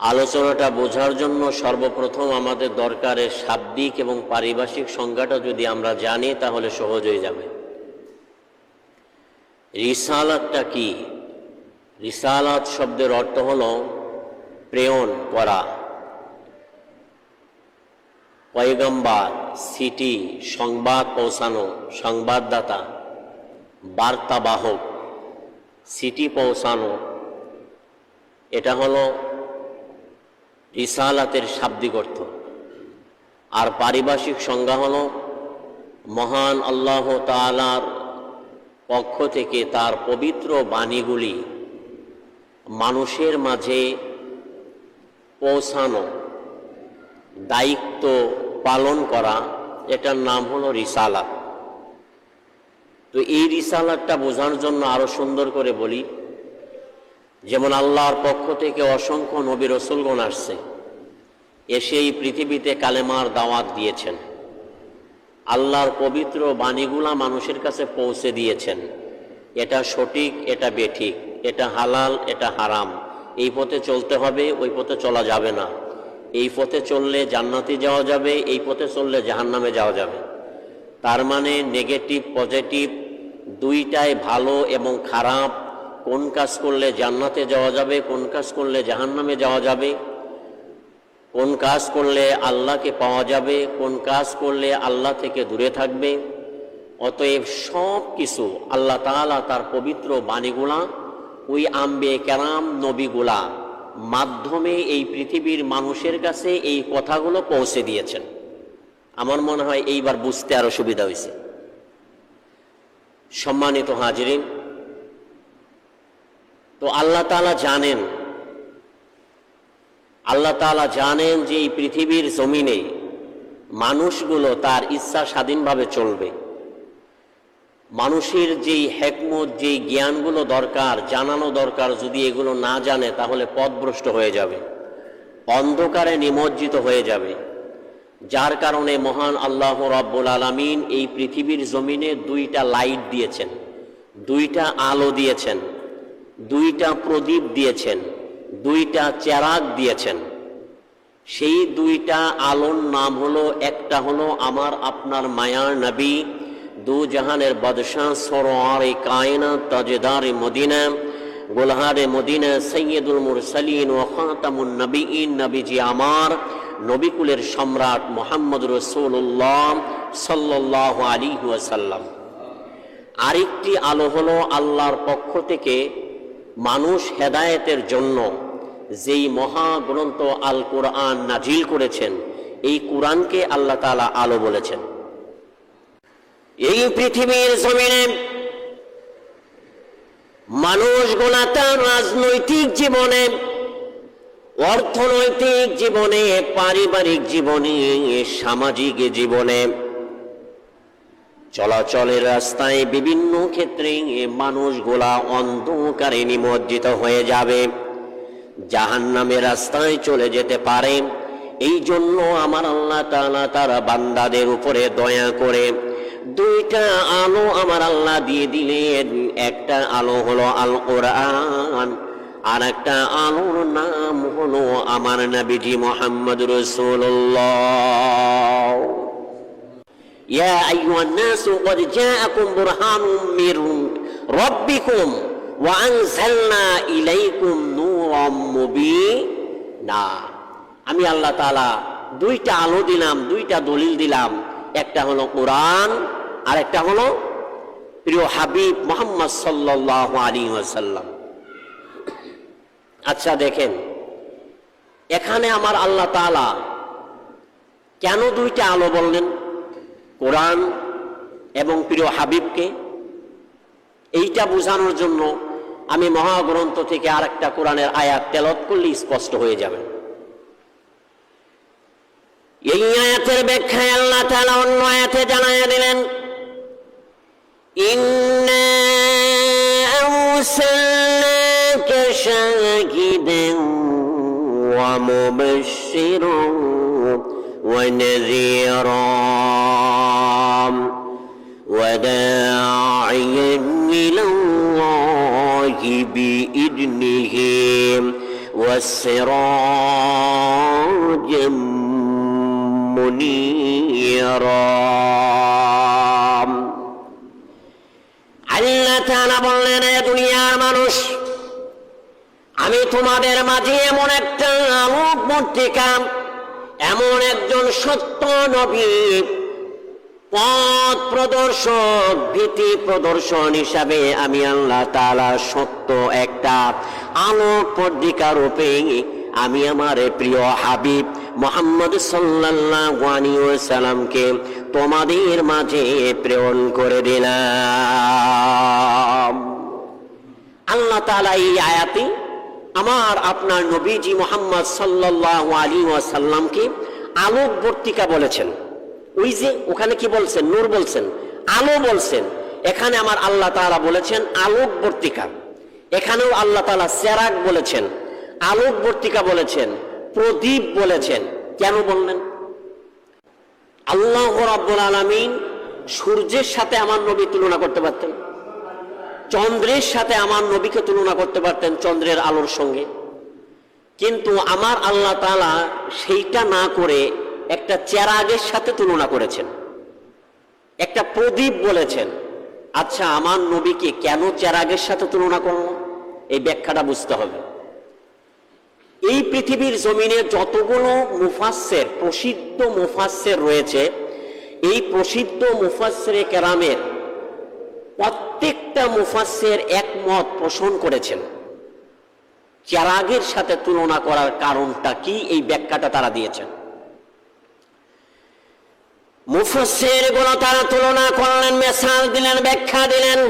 আলোচনাটা বোঝার জন্য সর্বপ্রথম আমাদের দরকারের শাব্দিক এবং পারিভাষিক সংজ্ঞাটা যদি আমরা জানি, তাহলে সহজ হয়ে যাবে। রিসালাতটা কি? রিসালাত শব্দের অর্থ হল প্রেরণ করা। পয়গম্বার, সিটি, সংবাদ পৌঁছানো, সংবাদদাতা, বার্তাবাহক, সিটি পৌঁছানো। এটা হলো রিসালাতের শাব্দিক অর্থ। আর পারিভাষিক সংজ্ঞা হল মহান আল্লাহ তালার পক্ষ থেকে তার পবিত্র বাণীগুলি মানুষের মাঝে পৌঁছানো, দায়িত্ব পালন করা, এটার নাম হলো রিসালাত। তো এই রিসালাতটা বোঝার জন্য আরও সুন্দর করে বলি। যেমন আল্লাহর পক্ষ থেকে অসংখ্য নবী রসুলগণ আসছে এসে এই পৃথিবীতে কালেমার দাওয়াত দিয়েছেন। আল্লাহর পবিত্র বাণীগুলা মানুষের কাছে পৌঁছে দিয়েছেন। এটা সঠিক, এটা বেঠিক, এটা হালাল, এটা হারাম। এই পথে চলতে হবে, ওই পথে চলা যাবে না। এই পথে চললে জান্নাতি যাওয়া যাবে, এই পথে চললে জাহান্নামে যাওয়া যাবে। তার মানে নেগেটিভ পজিটিভ দুইটাই ভালো এবং খারাপ কোন কাজ করলে জান্নাতে যাওয়া যাবে, কোন কাজ করলে জাহান্নামে যাওয়া যাবে, কোন কাজ করলে আল্লাহকে পাওয়া যাবে, কোন কাজ করলে আল্লাহ থেকে দূরে থাকবে, অতএব সব কিছু আল্লাহ তাআলা তার পবিত্র বাণীগুলা, ওই আম্বে কেরাম নবীগুলা মাধ্যমে এই পৃথিবীর মানুষের কাছে এই কথাগুলো পৌঁছে দিয়েছেন। আমার মনে হয় এইবার বুঝতে আরও সুবিধা হয়েছে। সম্মানিত হাজিরিন তো আল্লাহ তাআলা জানেন। আল্লাহ তাআলা জানেন যে এই পৃথিবীর জমিনে মানুষগুলো তার ইচ্ছা স্বাধীনভাবে চলবে। মানুষের যেই হেকমত, যেই জ্ঞানগুলো দরকার, জানানো দরকার, যদি এগুলো না জানে, তাহলে পথভ্রষ্ট হয়ে যাবে। অন্ধকারে নিমজ্জিত হয়ে যাবে। যার কারণে মহান আল্লাহ রব্বুল আলমিন এই পৃথিবীর জমিনে দুইটা লাইট দিয়েছেন, দুইটা আলো দিয়েছেন। দুইটা প্রদীপ দিয়েছেন, দুইটা চেরাগ দিয়েছেন। সেই দুইটা আলোর নাম হলো, একটা হলো আমার আপনার মায়ার নবী, দু জাহানের বাদশাহ সরোয়ার কায়না তাজেদার মদিনা, গোলহারে মদিনা, সৈয়দুল মুর মুরসালিন ও খাতামুন নবীন নবীজি আমার, নবিকুলের সম্রাট মোহাম্মদ রসুল্লাহ সাল্লাহ আলী ওয়াসাল্লাম। আরেকটি আলো হলো আল্লাহর পক্ষ থেকে মানুষ হেদায়েতের জন্য যেই মহাগ্রন্থ আল কোরআন নাজিল করেছেন, এই কোরআনকে আল্লাহ তাআলা আলো বলেছেন। এই পৃথিবীর জমিনে মানুষগুলা তার রাজনৈতিক জীবনে, অর্থনৈতিক জীবনে, পারিবারিক জীবনে, সামাজিক জীবনে চলাচলের রাস্তায় বিভিন্ন ক্ষেত্রে মানুষগুলা অন্ধকারে নিমজ্জিত হয়ে যাবে। জাহান নামের রাস্তায় চলে যেতে পারে। এই জন্য আমার আল্লাহ তালা তার বান্দাদের উপরে দয়া করে দুইটা আলো আমার আল্লাহ দিয়ে দিলেন। একটা আলো হলো আল কোরআন আর একটা আলোর নাম হলো আমার নবীজি মোহাম্মদ রসুল্লাহ يا أيها الناس قد جاءكم برهان من ربكم وأنزلنا إليكم نورا مبينا আমি আল্লাহ তাআলা দুইটা আলো দিলাম দুইটা দলিল দিলাম একটা হলো কোরআন আর একটা হলো প্রিয় হাবিব মোহাম্মদ সাল্লাহ আলী ওয়াসাল্লাম আচ্ছা দেখেন এখানে আমার আল্লাহ তাআলা কেন দুইটা আলো বললেন কোরআন এবং প্রিয় হাবিবকে এইটা বোঝানোর জন্য আমি মহাগ্রন্থ থেকে আর একটা কোরআনের আয়াত তেলত করলে স্পষ্ট হয়ে যাবে। এই আয়াতের ব্যাখ্যায় আল্লাহ তাআলা অন্য আয়াতে জানাইয়া দিলেন, ইন্না আরসালনাকা শাহিদান ওয়া মুবাশশিরান ওয়া নাযীরা وداعيا إلى الله بإذنه وسراجا منيرا আল্লাহ তাআলা বললেন এ দুনিয়ার মানুষ আমি তোমাদের মাঝে এমন একটা আলোক মূর্তিকা এমন একজন সত্য নবী, পথ প্রদর্শক, ভীতি প্রদর্শন হিসাবে আমি আল্লাহ তালা সত্য একটা আলোক পর্দিকা রূপে আমি আমার প্রিয় হাবিব মোহাম্মদ ওয়াসাল্লামকে তোমাদের মাঝে প্রেরণ করে দিলাম। আল্লাহ তালা এই আয়াতে আমার আপনার নবীজি মোহাম্মদ সাল্লাল্লাহু আলী ওয়াসাল্লামকে আলোক বর্তিকা বলেছেন। ওই যে ওখানে কি বলছেন? নূর বলছেন। আলো বলছেন। এখানে আমার আল্লাহ তাআলা বলেছেন আলোক বর্তিকা এখানেও আল্লাহ তাআলা সেরাক বলেছেন আলোক বর্তিকা বলেছেন, প্রদীপ বলেছেন। কেন বললেন? আল্লাহ রাব্বুল আলামিন সূর্যের সাথে আমার নবী তুলনা করতে পারতেন। চন্দ্রের সাথে আমার নবীকে তুলনা করতে পারতেন চন্দ্রের আলোর সঙ্গে। কিন্তু আমার আল্লাহ তাআলা সেইটা না করে একটা চেরাগের সাথে তুলনা করেছেন। একটা প্রদীপ বলেছেন আচ্ছা আমার নবীকে কেন চেরাগের সাথে তুলনা করল এই ব্যাখ্যাটা বুঝতে হবে। এই পৃথিবীর জমিনে যতগুলো মুফাসের প্রসিদ্ধ মুফাসের রয়েছে, এই প্রসিদ্ধ মুফাসের কেরামের প্রত্যেকটা মুফাসের একমত পোষণ করেছেন। চেরাগের সাথে তুলনা করার কারণটা কি? এই ব্যাখ্যাটা তারা দিয়েছেন। মুফাসেরগুলো তারা তুলনা করলেন, মেসাল দিলেন, ব্যাখ্যা দিলেন।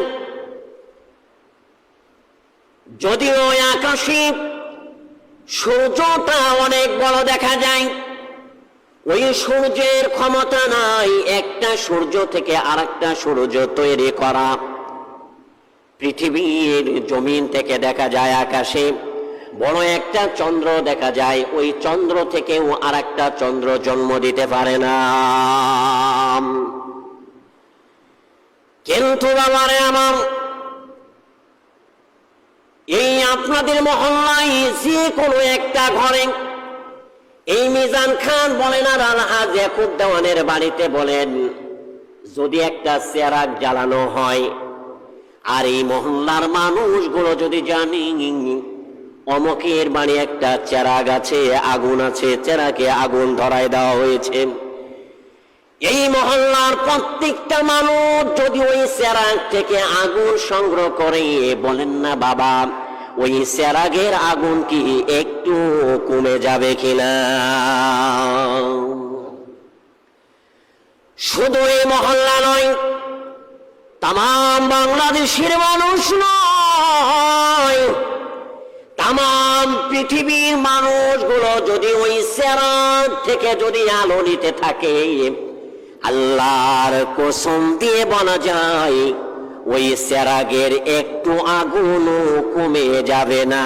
যদিও আকাশে সূর্যটা অনেক বড় দেখা যায়, ওই সূর্যের ক্ষমতা নাই, একটা সূর্য থেকে আরেকটা সূর্য তৈরি করা। পৃথিবীর জমিন থেকে দেখা যায় আকাশে, বড় একটা চন্দ্র দেখা যায়, ওই চন্দ্র থেকেও আর একটা চন্দ্র জন্ম দিতে পারে না। কিন্তু বাবারে আমার, এই আপনাদের মহল্লায় যে কোনো একটা ঘরে, এই মিজান খান বলেন আর আলহাজ দেওয়ানের বাড়িতে বলেন, যদি একটা চেরাক জ্বালানো হয় আর এই মহল্লার মানুষগুলো যদি জানি, অমকের বাড়ি একটা চেরা আছে, আগুন আছে চেরাকে আগুন ধরায় দেওয়া হয়েছে। এই মহল্লার প্রত্যেকটা মানুষ যদি ওই চেরাগ থেকে আগুন সংগ্রহ করে, বলেন না বাবা, ওই চেরাগের আগুন কি একটু কমে যাবে কিনা? শুধু এই মহল্লা নয় তাম বাংলাদেশের মানুষ নয়। তাম পৃথিবীর মানুষগুলো যদি ওই চেরাগ থেকে যদি আলো নিতে থাকে, আল্লাহর কসম দিয়ে বলা যায়, ওই চেরাগের একটু আগুনও কমে যাবে না।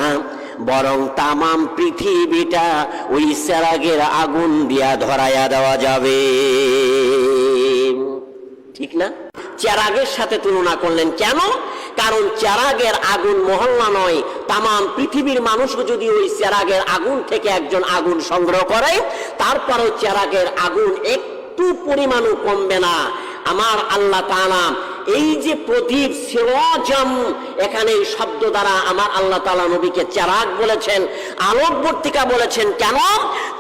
বরং তামাম পৃথিবীটা ওই চেরাগের আগুন দিয়া ধরাইয়া দেওয়া যাবে। চেরাগের সাথে তুলনা করলেন। কেন? কারণ চেরাগের আগুন মহল্লা নয়, তামাম পৃথিবীর মানুষ যদি ওই চেরাগের আগুন থেকে একজন আগুন সংগ্রহ করে, তারপরও চেরাগের আগুন একটু পরিমাণও কমবে না। আমার আল্লাহ তাআলা এই যে প্রদীপ সিরাজাম এখানে এই শব্দ দ্বারা আমার আল্লাহ তাআলা নবীকে চেরাগ বলেছেন, আলোকবর্তিকা বলেছেন, কেন?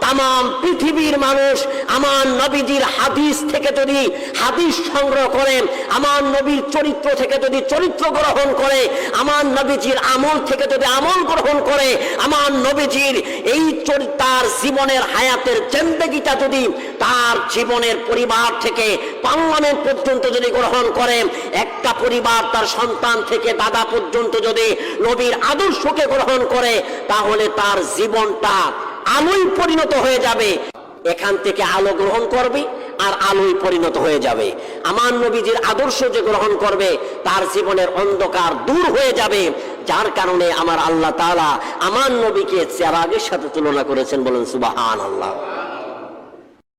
তাম পৃথিবীর মানুষ আমার নবীজির হাদিস থেকে যদি হাদিস সংগ্রহ করেন আমার নবীর চরিত্র থেকে যদি চরিত্র গ্রহণ করে, আমার নবীজির আমল থেকে যদি আমল গ্রহণ করে, আমার নবীজির এই তার জীবনের হায়াতের জেন্দেগিটা যদি তার জীবনের পরিবার থেকে পার্লামেন্ট পর্যন্ত যদি গ্রহণ করে একটা পরিবার তার সন্তান থেকে দাদা পর্যন্ত যদি নবীর আদর্শকে গ্রহণ করে, তাহলে তার জীবনটা আলোয় পরিণত হয়ে যাবে। এখান থেকে আলো গ্রহণ করবে আর আলোয় পরিণত হয়ে যাবে। আমার নবীজির আদর্শ যে গ্রহণ করবে, তার জীবনের অন্ধকার দূর হয়ে যাবে। যার কারণে আমার আল্লাহ তালা আমার নবীকে চেরাগের সাথে তুলনা করেছেন বলেন সুবাহান আল্লাহ